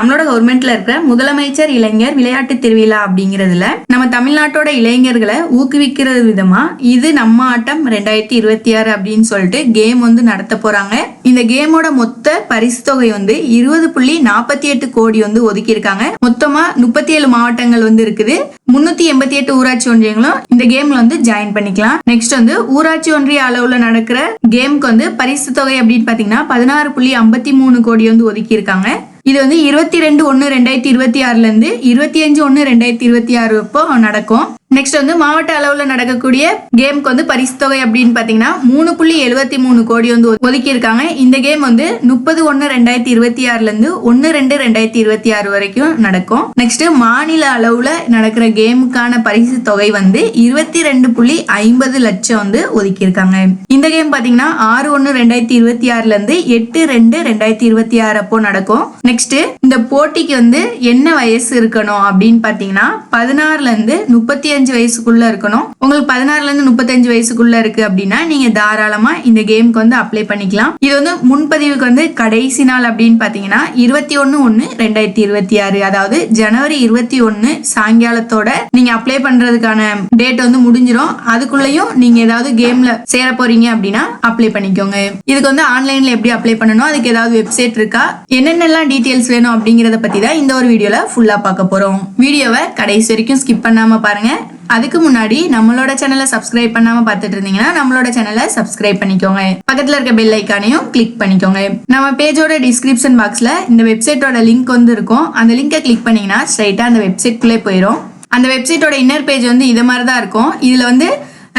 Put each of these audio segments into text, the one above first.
நம்மளோட கவர்மெண்ட்ல இருக்கிற முதலமைச்சர் இளைஞர் விளையாட்டு திருவிழா அப்படிங்கிறதுல நம்ம தமிழ்நாட்டோட இளைஞர்களை ஊக்குவிக்கிறது விதமா இது நம்ம ஆட்டம் ரெண்டாயிரத்தி இருபத்தி ஆறு அப்படின்னு சொல்லிட்டு கேம் வந்து நடத்த போறாங்க. இந்த கேமோட மொத்த பரிசு தொகை வந்து இருபது புள்ளி நாற்பத்தி எட்டு கோடி வந்து ஒதுக்கியிருக்காங்க மொத்தமா முப்பத்தி ஏழு மாவட்டங்கள் வந்து இருக்குது. முன்னூத்தி எண்பத்தி எட்டு ஊராட்சி ஒன்றியங்களும் இந்த கேம்ல வந்து ஜாயின் பண்ணிக்கலாம். நெக்ஸ்ட் வந்து ஊராட்சி ஒன்றிய அளவுல நடக்கிற கேமுக்கு வந்து பரிசு தொகை அப்படின்னு பாத்தீங்கன்னா பதினாறு புள்ளி ஐம்பத்தி மூணு கோடி வந்து ஒதுக்கி இருக்காங்க. இது வந்து இருபத்தி ரெண்டு ஒன்னு ரெண்டாயிரத்தி இருபத்தி ஆறுல இருந்து இருபத்தி அஞ்சு ஒன்னு ரெண்டாயிரத்தி இருபத்தி ஆறு அப்போ நடக்கும். நெக்ஸ்ட் வந்து மாவட்ட அளவுல நடக்கக்கூடிய கேமுக்கு வந்து பரிசு தொகை அப்படின்னு பாத்தீங்கன்னா மூணு புள்ளி எழுபத்தி மூணு கோடி வந்து ஒதுக்கி இருக்காங்க இந்த கேம் வந்து முப்பது ஒன்னு ரெண்டாயிரத்தி இருபத்தி ஆறுல இருந்து ஒன்னு ரெண்டு ரெண்டாயிரத்தி இருபத்தி ஆறு வரைக்கும் நடக்கும். நெக்ஸ்ட் மாநில அளவுல நடக்கிற கேமுக்கான பரிசு தொகை வந்து இருபத்தி ரெண்டு புள்ளி ஐம்பது லட்சம் வந்து ஒதுக்கி இருக்காங்க இந்த கேம் பாத்தீங்கன்னா ஆறு ஒன்னு ரெண்டாயிரத்தி இருபத்தி ஆறுல இருந்து எட்டு ரெண்டு ரெண்டாயிரத்தி இருபத்தி ஆறு அப்போ நடக்கும். நெக்ஸ்ட் இந்த போட்டிக்கு வந்து என்ன வயசு இருக்கணும் அப்படின்னு பாத்தீங்கன்னா பதினாறுல இருந்து முப்பத்தி அஞ்சு வயசுக்குள்ள இருக்கணும். உங்களுக்கு பதினாறுல இருந்து முப்பத்தஞ்சு வயசுக்குள்ள இருக்கு அப்படின்னா நீங்க தாராளமா இந்த கேமுக்கு வந்து அப்ளை பண்ணிக்கலாம். இது வந்து முன்பதிவுக்கு வந்து கடைசி நாள் அப்படின்னு பாத்தீங்கன்னா இருபத்தி ஒன்னு ஒன்னு ரெண்டாயிரத்தி இருபத்தி ஆறு. அதாவது ஜனவரி இருபத்தி ஒன்னு சாயங்காலத்தோட நீங்க அப்ளை பண்றதுக்கான டேட் வந்து முடிஞ்சிடும் அதுக்குள்ளயும் நீங்க ஏதாவது கேம்ல சேர போறீங்க அப்படின்னா அப்ளை பண்ணிக்கோங்க. இதுக்கு வந்து ஆன்லைன்ல எப்படி அப்ளை பண்ணணும்? அதுக்கு ஏதாவது வெப்சைட் இருக்கா? என்னென்னலாம் டீடைல்ஸ் வேணும் அப்படிங்கறத பத்தி தான் இந்த ஒரு வீடியோல ஃபுல்லா பார்க்க போறோம். வீடியோவை கடைசி வரைக்கும் ஸ்கிப் பண்ணாம பாருங்க. அதுக்கு முன்னாடி நம்மளோட சேனலை சப்ஸ்கிரைப் பண்ணாம பார்த்துட்டு இருந்தீங்கன்னா நம்மளோட சேனலை சப்ஸ்கிரைப் பண்ணிக்கோங்க. பக்கத்துல இருக்க பெல் ஐக்கானையும் கிளிக் பண்ணிக்கோங்க. நம்ம பேஜோட டிஸ்கிரிப்ஷன் பாக்ஸ்ல இந்த வெப்சைட்டோட லிங்க் வந்து இருக்கும். அந்த லிங்கை கிளிக் பண்ணீங்கன்னா ஸ்ட்ரைட்டா அந்த வெப்சைட்குள்ளே போயிடும் அந்த வெப்சைட்டோட இன்னர் பேஜ் வந்து இது மாதிரி தான் இருக்கும். இதுல வந்து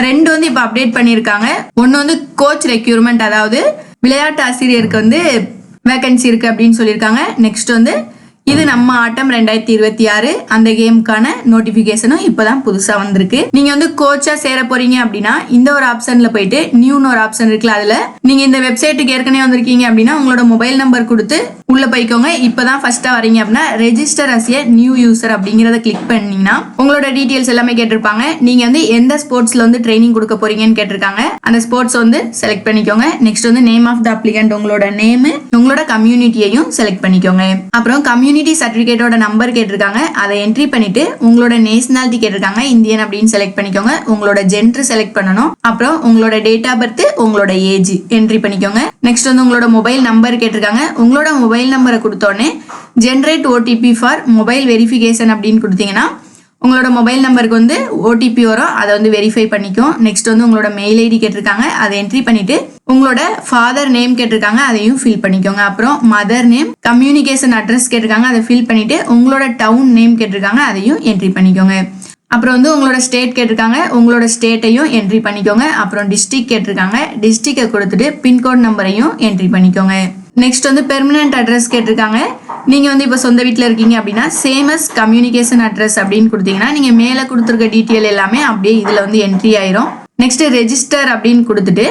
ரெண்டு வந்து இப்போ அப்டேட் பண்ணியிருக்காங்க. ஒன்று வந்து கோச் ரெக்யூர்மெண்ட் அதாவது விளையாட்டு ஆசிரியருக்கு வந்து வேகன்சி இருக்கு அப்படின்னு சொல்லியிருக்காங்க. நெக்ஸ்ட் வந்து இது நம்ம ஆட்டம் ரெண்டாயிரத்தி இருபத்தி ஆறு. அந்த கேமுக்கான நோட்டிபிகேஷனும் இப்பதான் புதுசா வந்திருக்கு. நீங்க வந்து கோச்சா சேர போறீங்க அப்படின்னா இந்த ஒரு ஆப்ஷன்ல போயிட்டு நியூன்னு ஒரு ஆப்ஷன் இருக்குல்ல அதுல நீங்க இந்த வெப்சைட்டுக்கு ஏற்கனவே வந்திருக்கீங்க அப்படின்னா உங்களோட மொபைல் நம்பர் கொடுத்து உள்ள போய்க்கோங்க. இப்பதான் ஃபர்ஸ்டா வரீங்க அப்படின்னா register as a new user அப்படிங்கறத கிளிக் பண்ணீங்கன்னா உங்களோட டீடைல்ஸ் எல்லாமே கேட்டிருப்பாங்க. நீங்க வந்து எந்த ஸ்போர்ட்ஸ்ல வந்து ட்ரைனிங் கொடுக்க போறீங்கன்னு கேட்டிருக்காங்க. அந்த ஸ்போர்ட்ஸ் வந்து செலக்ட் பண்ணிக்கோங்க. நெக்ஸ்ட் வந்து நேம் ஆஃப் த அப்ளிகண்ட் உங்களோட நேம் உங்களோட கம்யூனிட்டியையும் செலக்ட் பண்ணிக்கோங்க. அப்புறம் கம்யூனிட்டி சர்டிஃபிகேட்டோட நம்பர் கேட்டிருக்காங்க. அதை என்ட்ரி பண்ணிட்டு உங்களோட நேஷனாலிட்டி கேட்டிருக்காங்க. இந்தியன் அப்படின்னு செலக்ட் பண்ணிக்கோங்க. உங்களோட ஜென்டர் செலக்ட் பண்ணணும். அப்புறம் உங்களோட டேட் ஆஃப் பர்த் உங்களோட ஏஜ் என்ட்ரி பண்ணிக்கோங்க. நெக்ஸ்ட் வந்து உங்களோட மொபைல் நம்பர் கேட்டிருக்காங்க. உங்களோட மொபைல் நம்பரை கொடுத்தோடனே generate OTP for mobile verification அப்படின்னு கொடுத்தீங்கன்னா உங்களோட மொபைல் நம்பருக்கு வந்து ஓடிபி வரும். அதை வந்து வெரிஃபை பண்ணிக்கும். நெக்ஸ்ட் வந்து உங்களோட மெயில் ஐடி கேட்டிருக்காங்க. அதை என்ட்ரி பண்ணிவிட்டு உங்களோட ஃபாதர் நேம் கேட்டிருக்காங்க அதையும் ஃபில் பண்ணிக்கோங்க. அப்புறம் மதர் நேம் கம்யூனிகேஷன் அட்ரஸ் கேட்டிருக்காங்க அதை ஃபில் பண்ணிட்டு உங்களோட டவுன் நேம் கேட்டிருக்காங்க அதையும் என்ட்ரி பண்ணிக்கோங்க. அப்புறம் வந்து உங்களோட ஸ்டேட் கேட்டிருக்காங்க உங்களோட ஸ்டேட்டையும் என்ட்ரி பண்ணிக்கோங்க. அப்புறம் டிஸ்ட்ரிக்ட் கேட்டிருக்காங்க டிஸ்ட்ரிக்டை கொடுத்துட்டு பின்கோட் நம்பரையும் என்ட்ரி பண்ணிக்கோங்க. நெக்ஸ்ட் வந்து பெர்மனன்ட் அட்ரஸ் கேட்டிருக்காங்க. நீங்கள் வந்து இப்போ சொந்த வீட்டில் இருக்கீங்க அப்படின்னா சேமஸ் கம்யூனிகேஷன் அட்ரஸ் அப்படின்னு கொடுத்தீங்கன்னா நீங்கள் மேலே கொடுத்துருக்க டீட்டெயில் எல்லாமே அப்படியே இதில் வந்து என்ட்ரி ஆயிரும். நெக்ஸ்ட் ரெஜிஸ்டர் அப்படின்னு கொடுத்துட்டு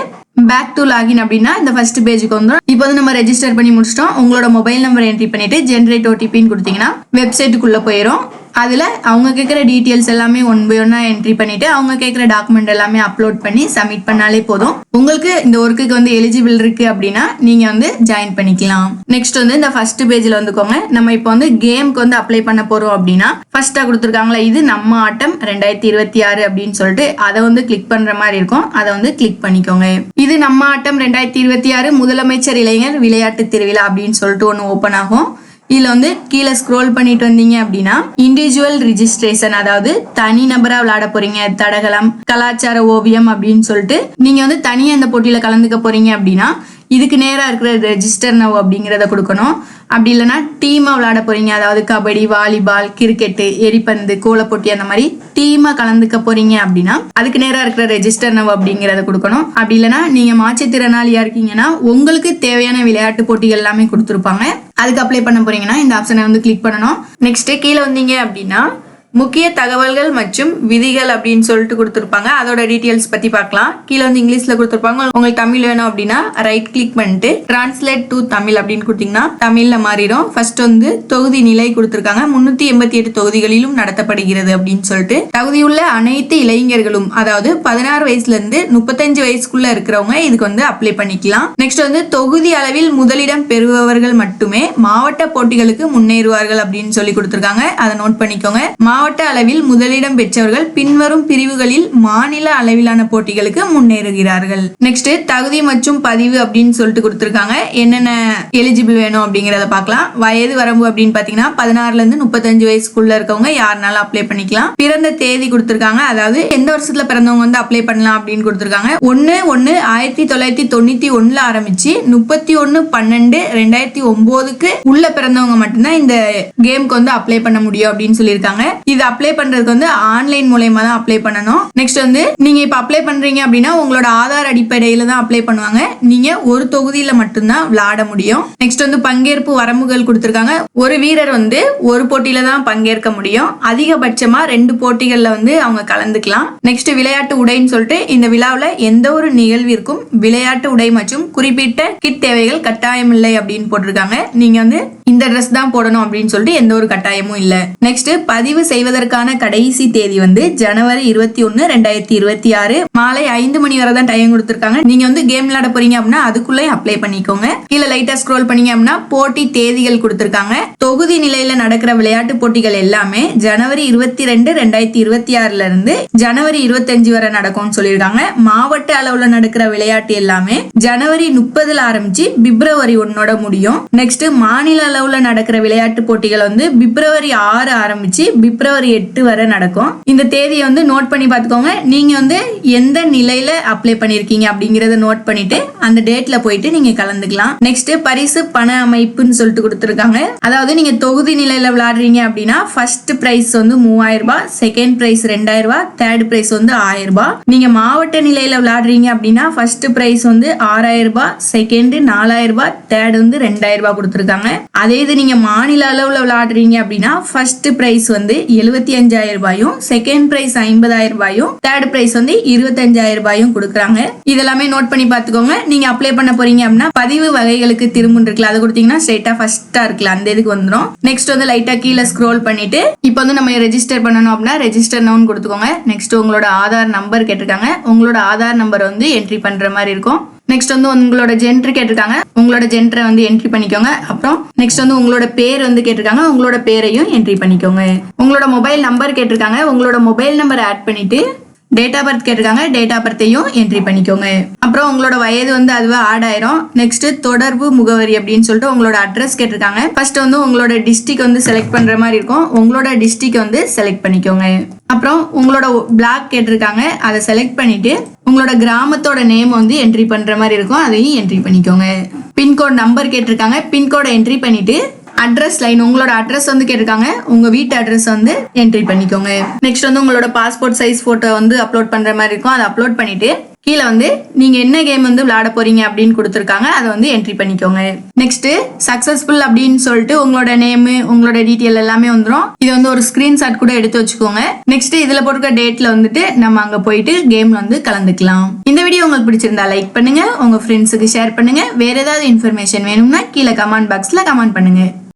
பேக் டு லாகின் அப்படின்னா இந்த ஃபர்ஸ்ட் பேஜுக்கு வந்துடும் இப்போ வந்து நம்ம ரெஜிஸ்டர் பண்ணி முடிச்சிட்டோம். உங்களோட மொபைல் நம்பர் என்ட்ரி பண்ணிட்டு ஜென்ரேட் ஓடிபின்னு கொடுத்தீங்கன்னா வெப்சைட்டுக்குள்ளே போயிடும் அதில் அவங்க கேட்குற டீட்டெயில்ஸ் எல்லாமே ஒன் பை ஒன்னாக என்ட்ரி பண்ணிவிட்டு அவங்க கேட்குற டாக்குமெண்ட் எல்லாமே அப்லோட் பண்ணி சப்மிட் பண்ணாலே போதும். உங்களுக்கு இந்த ஒர்க்குக்கு வந்து எலிஜிபிள் இருக்குது அப்படின்னா நீங்கள் வந்து ஜாயின் பண்ணிக்கலாம். நெக்ஸ்ட் வந்து இந்த ஃபர்ஸ்ட் பேஜில் வந்துக்கோங்க. நம்ம இப்போ வந்து கேமுக்கு வந்து அப்ளை பண்ண போகிறோம் அப்படின்னா ஃபர்ஸ்ட்டாக கொடுத்துருக்காங்களா இது நம்ம ஆட்டம் ரெண்டாயிரத்தி இருபத்தி ஆறு அப்படின்னு சொல்லிட்டு அதை வந்து கிளிக் பண்ணுற மாதிரி இருக்கும். அதை வந்து கிளிக் பண்ணிக்கோங்க. இது நம்ம ஆட்டம் ரெண்டாயிரத்தி இருபத்தி ஆறு முதலமைச்சர் இளைஞர் விளையாட்டு திருவிழா அப்படின்னு சொல்லிட்டு ஒன்று ஓப்பன் ஆகும். இதுல வந்து கீழே ஸ்க்ரோல் பண்ணிட்டு வந்தீங்க அப்படின்னா இண்டிவிஜுவல் ரிஜிஸ்ட்ரேஷன் அதாவது தனி நபரா விளையாட போறீங்க தடகளம் கலாச்சார ஓவியம் அப்படின்னு சொல்லிட்டு நீங்க வந்து தனியா இந்த போட்டியில கலந்துக்க போறீங்க அப்படின்னா இதுக்கு நேராக இருக்கிற ரெஜிஸ்டர் நவ் அப்படிங்கிறத கொடுக்கணும். அப்படி இல்லைன்னா டீமாக விளையாட போகிறீங்க அதாவது கபடி வாலிபால் கிரிக்கெட்டு எரிப்பந்து கோலப்போட்டி அந்த மாதிரி டீமாக கலந்துக்க போகிறீங்க அப்படின்னா அதுக்கு நேராக இருக்கிற ரெஜிஸ்டர் நவ் அப்படிங்கிறத கொடுக்கணும். அப்படி இல்லைன்னா நீங்கள் மாற்றுத்திறனாளியாக இருக்கீங்கன்னா உங்களுக்கு தேவையான விளையாட்டு போட்டிகள் எல்லாமே கொடுத்துருப்பாங்க. அதுக்கு அப்ளை பண்ண போகிறீங்கன்னா இந்த ஆப்ஷனை வந்து கிளிக் பண்ணணும். நெக்ஸ்ட்டு கீழே வந்தீங்க அப்படின்னா முக்கிய தகவல்கள் மற்றும் விதிகள் அப்படின்னு சொல்லிட்டு கொடுத்துருப்பாங்க. அதோட டீட்டெயில்ஸ் பத்தி பார்க்கலாம். கீழே வந்து இங்கிலீஷ்ல கொடுத்துருப்பாங்க. உங்களுக்கு தமிழ் வேணும் அப்படின்னா ரைட் கிளிக் பண்ணிட்டு டிரான்ஸ்லேட் டு தமிழ் அப்படின்னு கொடுத்தீங்கன்னா தமிழ்ல மாறிடும். ஃபர்ஸ்ட் வந்து தொகுதி நிலை கொடுத்துருக்காங்க. முன்னூத்தி எண்பத்தி எட்டு தொகுதிகளிலும் நடத்தப்படுகிறது அப்படின்னு சொல்லிட்டு. தகுதியுள்ள அனைத்து இளைஞர்களும் அதாவது பதினாறு வயசுல இருந்து முப்பத்தஞ்சு வயசுக்குள்ள இருக்கிறவங்க இதுக்கு வந்து அப்ளை பண்ணிக்கலாம். நெக்ஸ்ட் வந்து தொகுதி அளவில் முதலிடம் பெறுபவர்கள் மட்டுமே மாவட்ட போட்டிகளுக்கு முன்னேறுவார்கள் அப்படின்னு சொல்லி கொடுத்துருக்காங்க. அதை நோட் பண்ணிக்கோங்க. மாவட்ட அளவில் முதலிடம் பெற்றவர்கள் பின்வரும் பிரிவுகளில் மாநில அளவிலான போட்டிகளுக்கு முன்னேறுகிறார்கள். நெக்ஸ்ட் தகுதி மற்றும் பதிவு அப்படின்னு சொல்லிட்டு கொடுத்துருக்காங்க. என்னென்ன எலிஜிபிள் வேணும் அப்படிங்கறத பார்க்கலாம். வயது வரம்பு அப்படின்னு பாத்தீங்கன்னா பதினாறுல இருந்து முப்பத்தஞ்சு வயசுக்குள்ள இருக்கவங்க யாருனாலும் அப்ளை பண்ணிக்கலாம். பிறந்த தேதி கொடுத்துருக்காங்க. அதாவது எந்த வருஷத்துல பிறந்தவங்க வந்து அப்ளை பண்ணலாம் அப்படின்னு கொடுத்துருக்காங்க. ஒன்னு ஒன்னு ஆயிரத்தி தொள்ளாயிரத்தி தொண்ணூத்தி ஒண்ணுல ஆரம்பிச்சு முப்பத்தி ஒன்னு பன்னெண்டு ரெண்டாயிரத்தி ஒன்பதுக்கு உள்ள பிறந்தவங்க மட்டும்தான் இந்த கேம்க்கு வந்து அப்ளை பண்ண முடியும் அப்படின்னு சொல்லியிருக்காங்க. இது அப்ளை பண்றதுக்கு வந்து ஆன்லைன் மூலயமா தான் அப்ளை பண்ணணும். நெக்ஸ்ட் வந்து நீங்க இப்ப அப்ளை பண்றீங்க அப்படின்னா உங்களோட ஆதார் அடிப்படையில தான் அப்ளை பண்ணுவாங்க. நீங்க ஒரு தொகுதியில மட்டும்தான் விளையாட முடியும். நெக்ஸ்ட் வந்து பங்கேற்பு வரம்புகள் கொடுத்துருக்காங்க. ஒரு வீரர் வந்து ஒரு போட்டியில தான் பங்கேற்க முடியும். அதிகபட்சமா ரெண்டு போட்டிகள்ல வந்து அவங்க கலந்துக்கலாம். நெக்ஸ்ட் விளையாட்டு உடைன்னு சொல்லிட்டு இந்த விழாவில் எந்த ஒரு நிகழ்விற்கும் விளையாட்டு உடை மற்றும் குறிப்பிட்ட கிட் தேவைகள் கட்டாயம் இல்லை அப்படின்னு போட்டிருக்காங்க. நீங்க வந்து இந்த ட்ரெஸ் தான் போடணும் அப்படின்னு சொல்லிட்டு எந்த ஒரு கட்டாயமும் இல்லை. நெக்ஸ்ட் பதிவு செய்வதற்கான கடைசி தேதி வந்து ஜனவரி இருபத்தி ஒன்னு ரெண்டாயிரத்தி இருபத்தி ஆறு. மாலை ஐந்து மணி வரை தான் டைம் கொடுத்துருக்காங்க. நீங்க வந்து கேம் விளையாட போறீங்க அப்படின்னா அதுக்குள்ளே அப்ளை பண்ணிக்கோங்க. கீழே லைட்டா ஸ்க்ரோல் பண்ணீங்க அப்படின்னா போட்டி தேதிகள் கொடுத்துருக்காங்க. தொகுதி நிலையில நடக்கிற விளையாட்டு போட்டிகள் எல்லாமே ஜனவரி இருபத்தி ரெண்டு ரெண்டாயிரத்தி இருபத்தி ஆறுல இருந்து ஜனவரி இருபத்தஞ்சு வரை நடக்கும்னு சொல்லியிருக்காங்க. மாவட்ட அளவுல நடக்கிற விளையாட்டு எல்லாமே ஜனவரி முப்பதுல ஆரம்பிச்சு பிப்ரவரி ஒன்னோட முடியும். நெக்ஸ்ட் மாநில அளவுல நடக்கிற விளையாட்டு போட்டிகள் வந்து பிப்ரவரி ஆறு ஆரம்பிச்சு பிப்ரவரி எட்டு வரை நடக்கும். இந்த தேதியை வந்து நோட் பண்ணி பார்த்துக்கோங்க. நீங்க வந்து எந்த நிலையில அப்ளை பண்ணிருக்கீங்க அப்படிங்கறத நோட் பண்ணிட்டு அந்த டேட்ல போயிட்டு நீங்க கலந்துக்கலாம். நெக்ஸ்ட் பரிசு பண அமைப்புன்னு சொல்லிட்டு கொடுத்துருக்காங்க. அதாவது நீங்க தொகுதி நிலையில விளையாடுறீங்க அப்படின்னா ஃபர்ஸ்ட் பிரைஸ் வந்து மூவாயிரம் ரூபாய் செகண்ட் பிரைஸ் ரெண்டாயிரம் ரூபாய் தேர்ட் பிரைஸ் வந்து ஆயிரம் ரூபாய். நீங்க மாவட்ட நிலையில விளையாடுறீங்க அப்படின்னா ஃபர்ஸ்ட் பிரைஸ் வந்து ஆறாயிரம் ரூபாய் செகண்ட் நாலாயிரம் ரூபாய் தேர்ட் வந்து ரெண்டாயிரம் ரூபாய் கொடுத்துருக்காங்க. அதே இது நீங்க மாநில அளவுல விளையாடுறீங்க அப்படின்னா ஃபர்ஸ்ட் பிரைஸ் வந்து எழுபத்தி அஞ்சாயிரம் ரூபாயும் செகண்ட் பிரைஸ் ஐம்பதாயிரம் ரூபாயும் தேர்ட் பிரைஸ் வந்து இருபத்தஞ்சாயிரம் ரூபாயும் கொடுக்குறாங்க. இதெல்லாமே நோட் பண்ணி பார்த்துக்கோங்க. நீங்க அப்ளை பண்ண போறீங்க அப்படின்னா பதிவு வகைகளுக்கு திரும்ப இருக்குல்ல அது கொடுத்தீங்கன்னா ஸ்ட்ரெயிட்டா ஃபர்ஸ்டா இருக்குல்ல அந்த இதுக்கு வந்துடும் நெக்ஸ்ட் வந்து லைட்டா கீழே ஸ்க்ரோல் பண்ணிட்டு இப்போ வந்து நம்ம ரெஜிஸ்டர் பண்ணணும் அப்படின்னா ரெஜிஸ்டர் நவுன் கொடுத்துக்கோங்க. நெக்ஸ்ட் உங்களோட ஆதார் நம்பர் கேட்டிருக்காங்க. உங்களோட ஆதார் நம்பர் வந்து என்ட்ரி பண்ற மாதிரி இருக்கும். நெக்ஸ்ட் வந்து உங்களோட ஜென்டர் கேட்டிருக்காங்க. உங்களோட ஜென்டரை வந்து என்ட்ரி பண்ணிக்கோங்க. அப்புறம் நெக்ஸ்ட் வந்து உங்களோட பேர் வந்து கேட்டிருக்காங்க. உங்களோட பேரையும் என்ட்ரி பண்ணிக்கோங்க. உங்களோட மொபைல் நம்பர் கேட்டிருக்காங்க. உங்களோட மொபைல் நம்பர் ஆட் பண்ணிட்டு டேட் ஆஃப் பர்த் கேட்டிருக்காங்க. டேட் ஆஃப் பர்த்தையும் என்ட்ரி பண்ணிக்கோங்க. அப்புறம் உங்களோட வயது வந்து அதுவே ஆட் ஆயிரும். நெக்ஸ்ட் தொடர்பு முகவரி அப்படின்னு சொல்லிட்டு உங்களோட அட்ரஸ் கேட்டிருக்காங்க. ஃபர்ஸ்ட் வந்து உங்களோட டிஸ்ட்ரிக் வந்து செலக்ட் பண்ற மாதிரி இருக்கும். உங்களோட டிஸ்ட்ரிக் வந்து செலக்ட் பண்ணிக்கோங்க. அப்புறம் உங்களோட பிளாக் கேட்டிருக்காங்க. அதை செலக்ட் பண்ணிட்டு உங்களோட கிராமத்தோட நேம் வந்து என்ட்ரி பண்ற மாதிரி இருக்கும். அதையும் என்ட்ரி பண்ணிக்கோங்க. பின்கோட் நம்பர் கேட்டிருக்காங்க. பின்கோடை என்ட்ரி பண்ணிட்டு அட்ரஸ் லைன் உங்களோட அட்ரஸ் வந்து கேட்டிருக்காங்க. உங்க வீட்டு அட்ரஸ் வந்து என்ட்ரி பண்ணிக்கோங்க. நெக்ஸ்ட் வந்து உங்களோட பாஸ்போர்ட் சைஸ் போட்டோ வந்து அப்லோட் பண்ற மாதிரி இருக்கும். அதை அப்லோட் பண்ணிட்டு கீழே வந்து நீங்க என்ன கேம் வந்து விளையாட போறீங்க அப்படின்னு கொடுத்துருக்காங்க. அதை வந்து என்ட்ரி பண்ணிக்கோங்க. நெக்ஸ்ட் சக்சஸ்ஃபுல் அப்படின்னு சொல்லிட்டு உங்களோட நேம் உங்களோட டீட்டெயில் எல்லாமே வந்துடும் இது வந்து ஒரு ஸ்கிரீன்ஷாட் கூட எடுத்து வச்சுக்கோங்க. நெக்ஸ்ட் இதுல போட்டுக்க டேட்ல வந்துட்டு நம்ம அங்க போயிட்டு கேம்ல வந்து கலந்துக்கலாம். இந்த வீடியோ உங்களுக்கு பிடிச்சிருந்தா லைக் பண்ணுங்க. உங்க ஃப்ரெண்ட்ஸுக்கு ஷேர் பண்ணுங்க. வேற ஏதாவது இன்ஃபர்மேஷன் வேணும்னா கீழே கமெண்ட் பாக்ஸ்ல கமெண்ட் பண்ணுங்க.